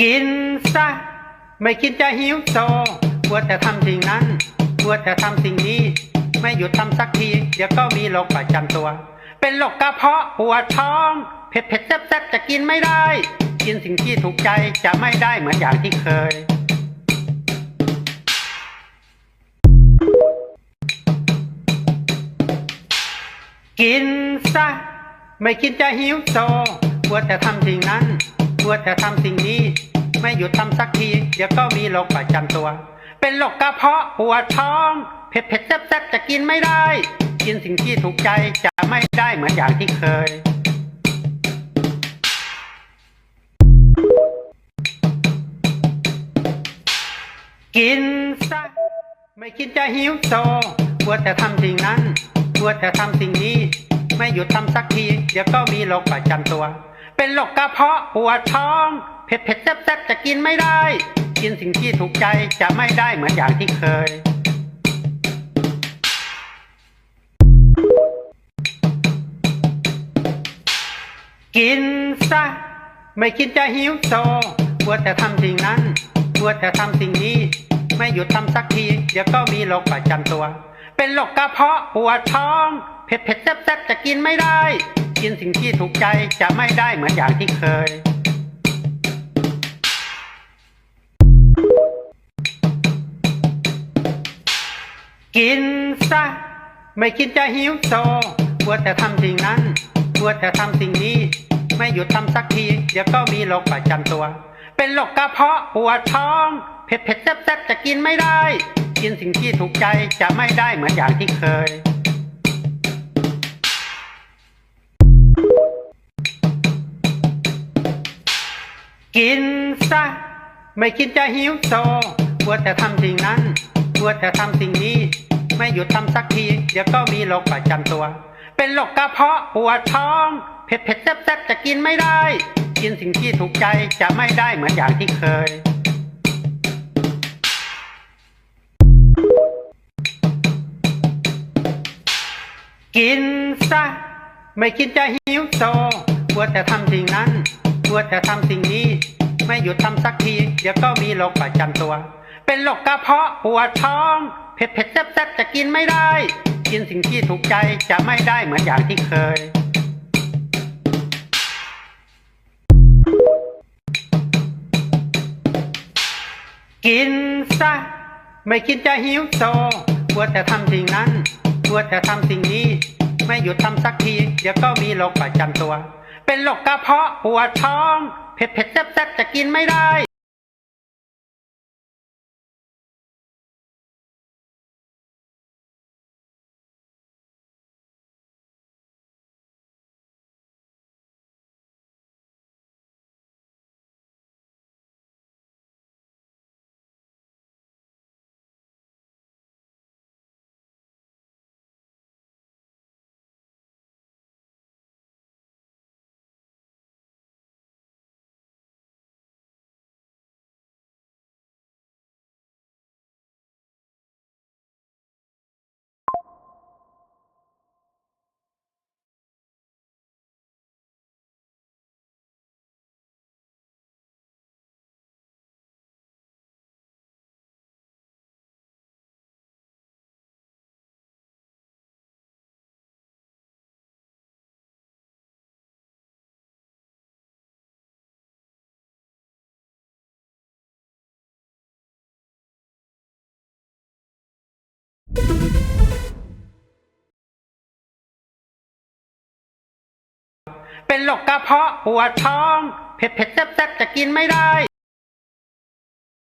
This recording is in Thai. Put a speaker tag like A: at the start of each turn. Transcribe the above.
A: กินซะ ไม่กินจะหิวโซมัวแต่ทำสิ่งนั้นมัวแต่ทำสิ่งนี้ ไม่หยุดทำสักที เดี๋ยวก็มีโรคประจำตัว เป็นโรคกระเพาะปวดท้อง เผ็ดเผ็ดแซ่บแซ่บจะกินไม่ได้ กินสิ่งที่ถูกใจจะไม่ได้เหมือนอย่างที่เคย กินซะ ไม่กินจะหิวโซมัวแต่ทำสิ่งนั้น มัวแต่ทำสิ่งนี้ ไม่หยุดทำสักที เดี๋ยวก็มีโรคประจำตัว เป็นโรคกระเพาะปวดท้อง เผ็ดเผ็ดแซ่บแซ่บจะกินไม่ได้ กินสิ่งที่ถูกใจจะไม่ได้เหมือนอย่างที่เคยกินซะไม่กินจะหิวโซมัวแต่ทำสิ่งนั้นมัวแต่ทำสิ่งนี้ ไม่หยุดทำสักที เดี๋ยวก็มีโรคประจำตัว เป็นโรคกระเพาะปวดท้อง เผ็ดเผ็ดแซ่บแซ่บจะกินไม่ได้ กินสิ่งที่ถูกใจจะไม่ได้เหมือนอย่างที่เคย กินซะไม่กินจะหิวโซมัวแต่ทำสิ่งนั้นมัวแต่ทำสิ่งนี้ ไม่หยุดทำสักที เดี๋ยวก็มีโรคประจำตัว เป็นโรคกระเพาะปวดท้อง เผ็ดเผ็ดแซ่บแซ่บจะกินไม่ได้ กินสิ่งที่ถูกใจจะไม่ได้เหมือนอย่างที่เคย กินซะไม่กินจะหิวโซมัวแต่ทำสิ่งนั้นมัวแต่ทำสิ่งนี้ ไม่หยุดทำสักที เดี๋ยวก็มีโรคประจำตัว เป็นโรคกระเพาะปวดท้อง เผ็ดเผ็ดแซ่บแซ่บจะกินไม่ได้ กินสิ่งที่ถูกใจจะไม่ได้เหมือนอย่างที่เคย กินซะไม่กินจะหิวโซมัวแต่ทำสิ่งนั้นมัวแต่ทำสิ่งนี้ ไม่หยุดทำสักที เดี๋ยวก็มีโรคประจำตัว เป็นโรคกระเพาะปวดท้อง เผ็ดเผ็ดแซ่บแซ่บจะกินไม่ได้ กินสิ่งที่ถูกใจจะไม่ได้เหมือนอย่างที่เคยกินซะไม่กินจะหิวโซมัวแต่ทำสิ่งนั้นมัวแต่ทำสิ่งนี้ ไม่หยุดทำสักที เดี๋ยวก็มีโรคประจำตัว เป็นโรคกระเพาะปวดท้อง เผ็ดเผ็ดแซ่บแซ่บๆจะกินไม่ได้ กินสิ่งที่ถูกใจจะไม่ได้เหมือนอย่างที่เคยกินซะไม่กินจะหิวโซมัวแต่ทำสิ่งนั้นมัวแต่ทำสิ่งนี้ ไม่หยุดทำสักที เดี๋ยวก็มีโรคประจำตัว เป็นโรคกระเพาะปวดท้อง เผ็ดเผ็ดแซ่บแซ่บจะกินไม่ได้ เป็นโรคกระเพาะปวดท้อง เผ็ดเผ็ดแซ่บแซ่บจะกินไม่ได้